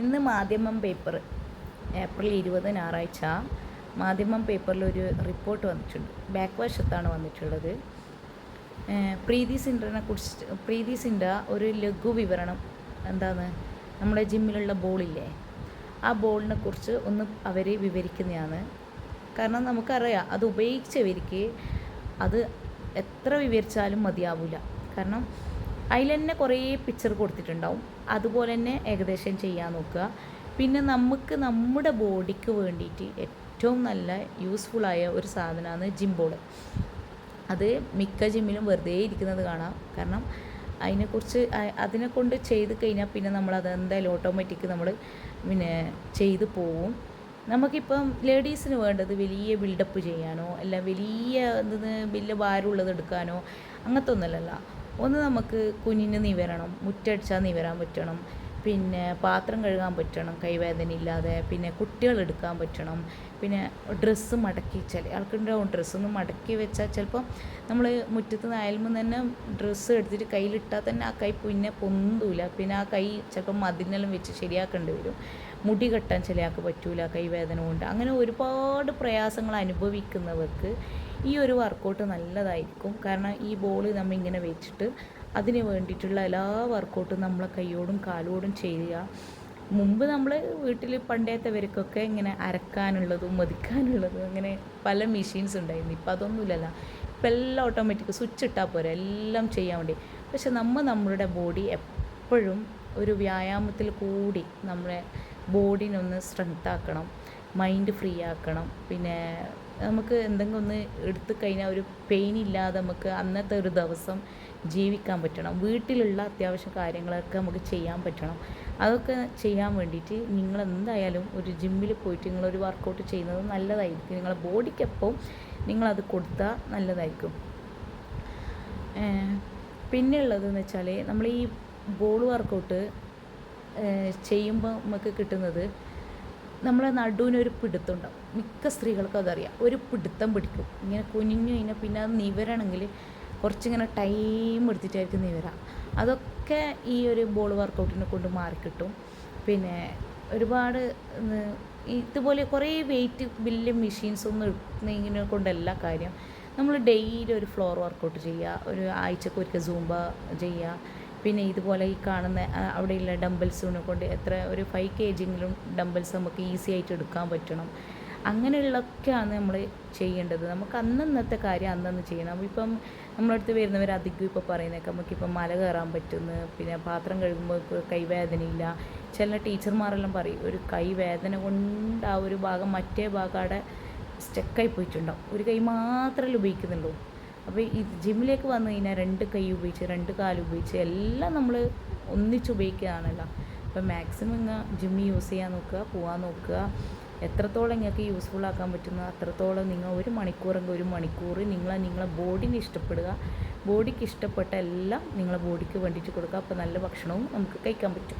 ഇന്ന് മാധ്യമം paper April ഇരുപത് ഞായറാഴ്ച മാധ്യമം പേപ്പറിൽ ഒരു റിപ്പോർട്ട് വന്നിട്ടുണ്ട്. ബാക്ക് വശത്താണ് വന്നിട്ടുള്ളത് പ്രീതി സിൻഡറിനെ കുറിച്ച് പ്രീതി സിൻഡ ഒരു ലഘു വിവരണം എന്താണ്? നമ്മുടെ ജിമ്മിലുള്ള ബോളില്ലേ? ആ ബോളിനെ കുറിച്ച് ഒന്ന് അവർ വിവരിക്കുന്നതാണ്. കാരണം നമുക്കറിയാം അത് ഉപയോഗിച്ചവർക്ക് അത് എത്ര വിവരിച്ചാലും മതിയാവില്ല കാരണം അതിൽ തന്നെ കുറേ പിക്ചർ കൊടുത്തിട്ടുണ്ടാവും. അതുപോലെ തന്നെ ഏകദേശം ചെയ്യാൻ നോക്കുക. പിന്നെ നമുക്ക് നമ്മുടെ ബോഡിക്ക് വേണ്ടിയിട്ട് ഏറ്റവും നല്ല യൂസ്ഫുള്ളായ ഒരു സാധനമാണ് ജിം അത് മിക്ക ജിമ്മിലും വെറുതെ ഇരിക്കുന്നത് കാണാം. കാരണം അതിനെക്കുറിച്ച് അതിനെ കൊണ്ട് ചെയ്ത് കഴിഞ്ഞാൽ പിന്നെ നമ്മൾ അത് എന്തായാലും ഓട്ടോമാറ്റിക് നമ്മൾ പിന്നെ ചെയ്ത് പോവും. നമുക്കിപ്പം ലേഡീസിന് വേണ്ടത് വലിയ ബിൽഡപ്പ് ചെയ്യാനോ അല്ല വലിയ എന്തെന്ന് വലിയ ഭാരമുള്ളത് എടുക്കാനോ അങ്ങനത്തെ ഒന്നുമല്ലല്ലോ ഒന്ന് നമുക്ക് കുഞ്ഞിന് നിവരണം മുറ്റടിച്ചാൽ നിവരാൻ പറ്റണം പിന്നെ പാത്രം കഴുകാൻ പറ്റണം കൈവേദന ഇല്ലാതെ പിന്നെ കുട്ടികൾ എടുക്കാൻ പറ്റണം പിന്നെ ഡ്രസ്സ് മടക്കി ചില ആൾക്കുണ്ടാവും ഡ്രസ്സൊന്ന് മടക്കി വെച്ചാൽ ചിലപ്പം നമ്മൾ മുറ്റത്ത് നായൽമെന്ന് തന്നെ ഡ്രസ്സ് എടുത്തിട്ട് കയ്യിലിട്ടാൽ തന്നെ ആ കൈ പിന്നെ പൊന്തൂല. പിന്നെ ആ കൈ ചിലപ്പം മതിനെല്ലാം വെച്ച് ശരിയാക്കേണ്ടി വരും. മുടി കെട്ടാൻ ചില ചിലയാൾക്ക് പറ്റൂല കൈവേദന കൊണ്ട്. അങ്ങനെ ഒരുപാട് പ്രയാസങ്ങൾ അനുഭവിക്കുന്നവർക്ക് ഈ ഒരു വർക്കൗട്ട് നല്ലതായിരിക്കും. കാരണം ഈ ബോൾ നമ്മൾ ഇങ്ങനെ വെച്ചിട്ട് അതിന് വേണ്ടിയിട്ടുള്ള എല്ലാ വർക്കൗട്ടും നമ്മളെ കൈയോടും കാലോടും ചെയ്യുക. മുമ്പ് നമ്മൾ വീട്ടിൽ പണ്ടേത്തവർക്കൊക്കെ ഇങ്ങനെ അരക്കാനുള്ളതും മതിക്കാനുള്ളതും അങ്ങനെ പല മെഷീൻസ് ഉണ്ടായിരുന്നു. ഇപ്പം അതൊന്നുമില്ലല്ലോ ഇപ്പം എല്ലാം ഓട്ടോമാറ്റിക് സ്വിച്ച് ഇട്ടാൽ പോരെ. എല്ലാം ചെയ്യാൻ വേണ്ടി. പക്ഷെ നമ്മൾ നമ്മളുടെ ബോഡി എപ്പോഴും ഒരു വ്യായാമത്തിൽ കൂടി നമ്മളെ ബോഡിനൊന്ന് സ്ട്രെങ്ത് ആക്കണം. മൈൻഡ് ഫ്രീ ആക്കണം. പിന്നെ നമുക്ക് എന്തെങ്കിലും ഒന്ന് എടുത്തു കഴിഞ്ഞാൽ ഒരു പെയിൻ ഇല്ലാതെ നമുക്ക് അന്നത്തെ ഒരു ദിവസം ജീവിക്കാൻ പറ്റണം. വീട്ടിലുള്ള അത്യാവശ്യ കാര്യങ്ങളൊക്കെ നമുക്ക് ചെയ്യാൻ പറ്റണം. അതൊക്കെ ചെയ്യാൻ വേണ്ടിയിട്ട് നിങ്ങൾ എന്തായാലും ഒരു ജിമ്മിൽ പോയിട്ട് നിങ്ങളൊരു വർക്കൗട്ട് ചെയ്യുന്നത് നല്ലതായിരിക്കും. നിങ്ങളുടെ ബോഡിക്ക് എപ്പോൾ നിങ്ങളത് കൊടുത്താൽ നല്ലതായിരിക്കും. പിന്നെ ഉള്ളതെന്ന് വെച്ചാൽ നമ്മൾ ഈ ബോൾ വർക്കൗട്ട് ചെയ്യുമ്പോൾ നമുക്ക് കിട്ടുന്നത് നമ്മളെ നടുവിനൊരു പിടുത്തം ഉണ്ടാവും മിക്ക സ്ത്രീകൾക്കും അതറിയാം. ഒരു പിടുത്തം പിടിക്കും. ഇങ്ങനെ കുനിഞ്ഞു കഴിഞ്ഞാൽ പിന്നെ അത് നിവരണമെങ്കിൽ കുറച്ചിങ്ങനെ ടൈം എടുത്തിട്ടായിരിക്കും നിവരാം. അതൊക്കെ ഈ ഒരു ബോൾ വർക്കൗട്ടിനെ കൊണ്ട് മാറിക്കിട്ടും പിന്നെ ഒരുപാട് ഇതുപോലെ കുറേ വെയിറ്റ് വലിയ മെഷീൻസ് ഒന്നും എടുക്കുന്നതിനെ കൊണ്ടല്ല കാര്യം. നമ്മൾ ഡെയിലി ഒരു ഫ്ലോർ വർക്കൗട്ട് ചെയ്യുക. ഒരു ആഴ്ചക്ക് ഒരിക്കൽ സൂംബ ചെയ്യുക. പിന്നെ ഇതുപോലെ ഈ കാണുന്ന അവിടെയുള്ള ഡംബിൾസിനെ കൊണ്ട് എത്ര ഒരു ഫൈവ് കെ ജിങ്കിലും ഡംബിൾസ് നമുക്ക് ഈസി ആയിട്ട് എടുക്കാൻ പറ്റണം. അങ്ങനെയുള്ളതൊക്കെയാണ് നമ്മൾ ചെയ്യേണ്ടത്. നമുക്ക് അന്നന്നത്തെ കാര്യം അന്നന്ന് ചെയ്യണം. ഇപ്പം നമ്മളടുത്ത് വരുന്നവർ അധികം ഇപ്പോൾ പറയുന്നതൊക്കെ നമുക്കിപ്പം മല കയറാൻ പറ്റുന്നു. പിന്നെ പാത്രം കഴുകുമ്പോൾ കൈവേദനയില്ല. ചില ടീച്ചർമാരെല്ലാം പറയും ഒരു കൈവേദന കൊണ്ട് ആ ഒരു ഭാഗം മറ്റേ ഭാഗം അവിടെ സ്റ്റക്കായി പോയിട്ടുണ്ടാവും. ഒരു കൈ മാത്രമല്ലേ ഉപയോഗിക്കുന്നുള്ളൂ. അപ്പോൾ ഈ ജിമ്മിലേക്ക് വന്നു കഴിഞ്ഞാൽ രണ്ട് കൈ ഉപയോഗിച്ച് രണ്ട് കാൽ ഉപയോഗിച്ച് എല്ലാം നമ്മൾ ഒന്നിച്ച് ഉപയോഗിക്കുകയാണല്ലോ അപ്പോൾ മാക്സിമം ഇങ്ങ് ജിമ്മ് യൂസ് ചെയ്യാൻ നോക്കുക പോകാൻ നോക്കുക. എത്രത്തോളം നിങ്ങൾക്ക് യൂസ്ഫുൾ ആക്കാൻ പറ്റുന്ന അത്രത്തോളം നിങ്ങൾ ഒരു മണിക്കൂറെങ്കിൽ ഒരു മണിക്കൂർ നിങ്ങൾ നിങ്ങളെ ബോഡിനെ ഇഷ്ടപ്പെടുക. ബോഡിക്ക് ഇഷ്ടപ്പെട്ട എല്ലാം നിങ്ങളെ ബോഡിക്ക് വേണ്ടിയിട്ട് കൊടുക്കുക. അപ്പോൾ നല്ല ഭക്ഷണവും നമുക്ക് കഴിക്കാൻ പറ്റും.